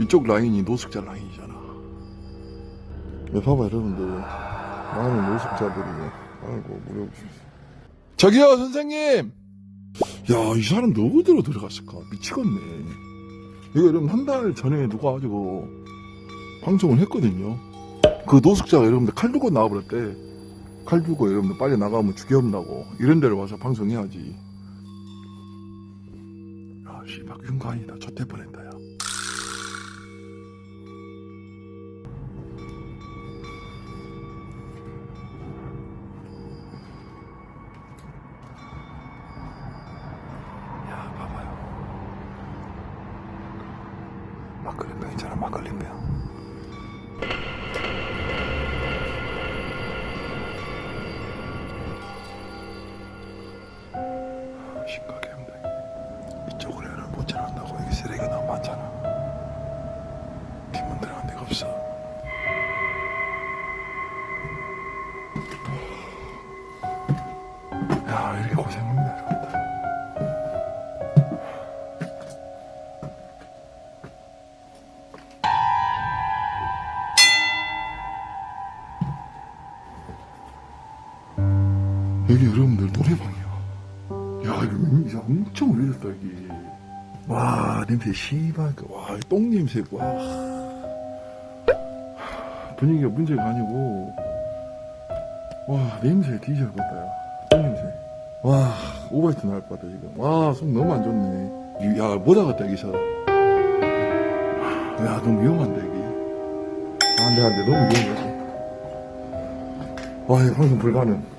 이쪽 라인이 노숙자 라인이잖아. 야, 봐봐, 여러분들. 많은 노숙자들이네. 아이고, 무려. 저기요, 선생님! 야, 이 사람 누구 들어 들어갔을까? 미치겠네. 이거 여러분, 한 달 전에 누가 가지고 방송을 했거든요. 그 노숙자가 여러분들 칼 들고 나와버렸대. 칼 들고 여러분들 빨리 나가면 죽여온다고. 이런 데를 와서 방송해야지. 야, 씨발, 윤거 아니다. 젖대 뻔했다, 막걸리병 있잖아, 막걸리병. 심각해. 이쪽으로 애를 못 자란다고 여기 쓰레기가 너무 많잖아. 데가 없어. 여기 여러분들 노래방이야. 야, 이거 냄새 엄청 오래됐다, 여기. 와, 냄새 씨발, 그, 와, 똥 냄새, 와. 분위기가 문제가 아니고, 와, 냄새 뒤져봤다, 야. 똥 냄새. 와, 오바이트 나올 것 같다, 지금. 와, 속 너무 안 좋네. 이- 야, 못 하겠다, 여기서. 야, 너무 위험한데, 여기. 안 돼, 안 돼, 너무 위험해. 와, 이거 방송 불가능.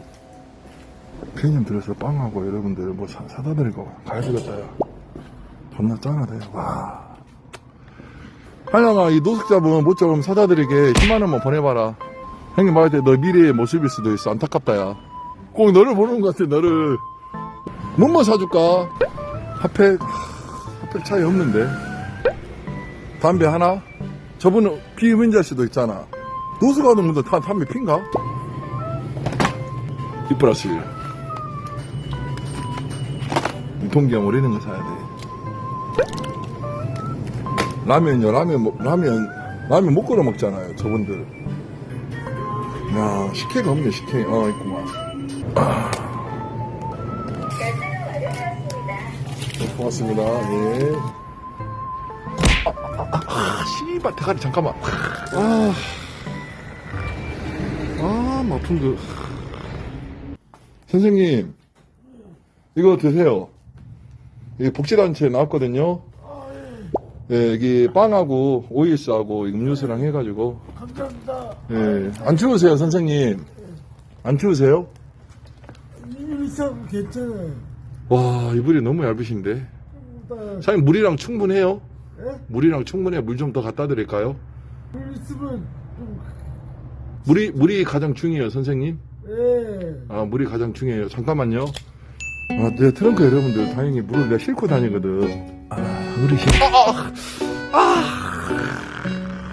개념 들어서 빵하고 여러분들 뭐 사, 사다 드리고 가야 되겠다, 야. 존나 짱하다, 야. 와. 한영아, 이 노숙자분 모처럼 사다 드리게 10만원만 보내봐라. 형님 말할 때 너 미래의 모습일 수도 있어. 안타깝다, 야. 꼭 너를 보는 것 같아, 너를. 뭐뭐 사줄까? 핫팩, 핫팩 차이 없는데. 담배 하나? 저분은 비흡연자일 수도 있잖아. 노숙하는 분들 다 담배 핀가? 이 플러스 1. 유통기한 오래는 거 사야 돼. 라면요, 라면, 먹- 라면, 라면 못 끓여 먹잖아요, 저분들. 야, 식혜가 없네, 식혜. 어, 있구만. 아. 네, 고맙습니다, 예. 아, 아, 아, 아, 씨발, 대가리, 잠깐만. 아, 아, 막 아픈 그. 선생님, 이거 드세요. 이 복지단체 나왔거든요. 예, 여기 빵하고 OS하고 음료수랑 해가지고. 감사합니다. 예, 안 추우세요, 선생님? 안 추우세요? 있으면 괜찮아요. 와, 이불이 너무 얇으신데. 나, 사장님, 물이랑 충분해요? 예? 물이랑 충분해. 물 좀 더 갖다 드릴까요? 물 있으면 좀, 물이, 물이 가장 중요해요, 선생님? 예. 아, 물이 가장 중요해요. 잠깐만요. 아, 내 트렁크 여러분들 다행히 물을 내가 싣고 다니거든. 아, 어르신. 아, 아,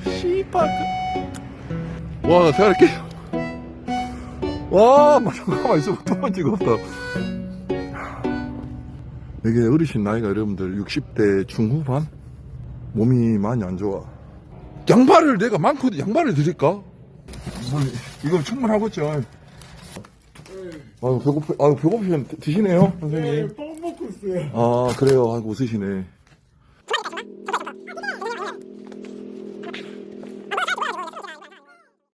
아, 씨발. 와, 나 깨. 와, 막 잠깐만 있어. 두번 찍었다. 이게 어르신 나이가 여러분들 60대 중후반? 몸이 많이 안 좋아. 양말을 내가 많거든. 양말을 드릴까? 뭐, 이거 충분하겠죠. 아유, 배고프, 아유, 배고프시면 드- 드시네요, 선생님. 예, 빵 먹고 있어요. 아, 그래요. 아이고, 웃으시네.